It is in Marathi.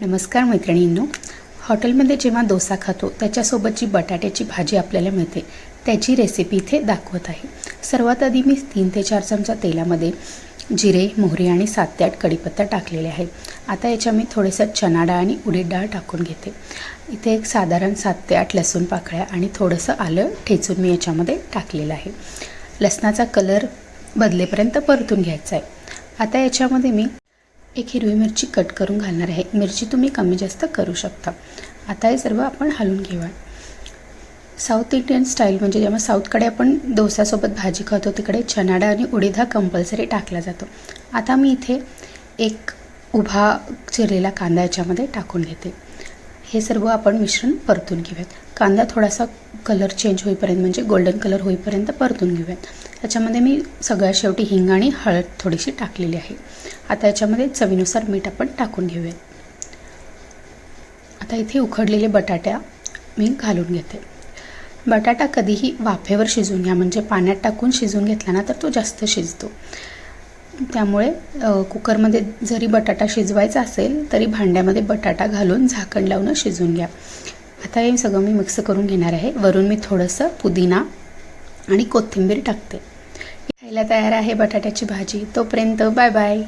नमस्कार मैत्रिणींनो. हॉटेलमध्ये जेव्हा डोसा खातो त्याच्यासोबत जी बटाट्याची भाजी आपल्याला मिळते. त्याची रेसिपी इथे दाखवत आहे. सर्वात आधी मी तीन ते चार चमचा तेलामध्ये जिरे मोहरी आणि सात ते आठ कढीपत्ता टाकलेले आहे आता याच्या मी थोडंसं चना डाळ आणि उडीद डाळ टाकून घेते. इथे एक साधारण सात ते आठ लसूण पाकळ्या आणि थोडंसं आलं ठेचून मी याच्यामध्ये टाकलेलं आहे. लसणाचा कलर बदलेपर्यंत परतून घ्यायचा आहे. आता याच्यामध्ये मी एक हिरवी मिरची कट करून घालणार आहे. मिरची तुम्ही कमी जास्त करू शकता. आता हे सर्व आपण हलवून घेऊया. साऊथ इंडियन स्टाईल म्हणजे जेव्हा साऊथकडे आपण डोसासोबत भाजी खातो तिकडे चनाडा आणि उडीद हा कंपल्सरी टाकला जातो. आता मी इथे एक उभा चिरलेला कांदा याच्यामध्ये टाकून घेते. हे सर्व आपण मिश्रण परतून घेऊयात. कांदा थोडासा कलर चेंज होईपर्यंत म्हणजे गोल्डन कलर होईपर्यंत परतून घेऊयात. त्याच्यामध्ये मी सगळ्यात शेवटी हिंग आणि हळद थोडीशी टाकलेली आहे. आता याच्यामध्ये चवीनुसार मीठ आपण टाकून घेऊयात. आता इथे उकडलेले बटाट्या मी घालून घेते. बटाटा कधीही वाफेवर शिजून घ्या म्हणजे पाण्यात टाकून शिजून घेतला ना तर तो जास्त शिजतो. त्यामुळे कुकरमध्ये जरी बटाटा शिजवायचा असेल तरी भांड्यामध्ये बटाटा घालून झाकण लावून शिजून घ्या. आता हे सगळं मी मिक्स करून घेणार आहे. वरून मी थोडंसं पुदिना आणि कोथिंबीर टाकते. खायला तयार आहे बटाट्याची भाजी. तोपर्यंत बाय बाय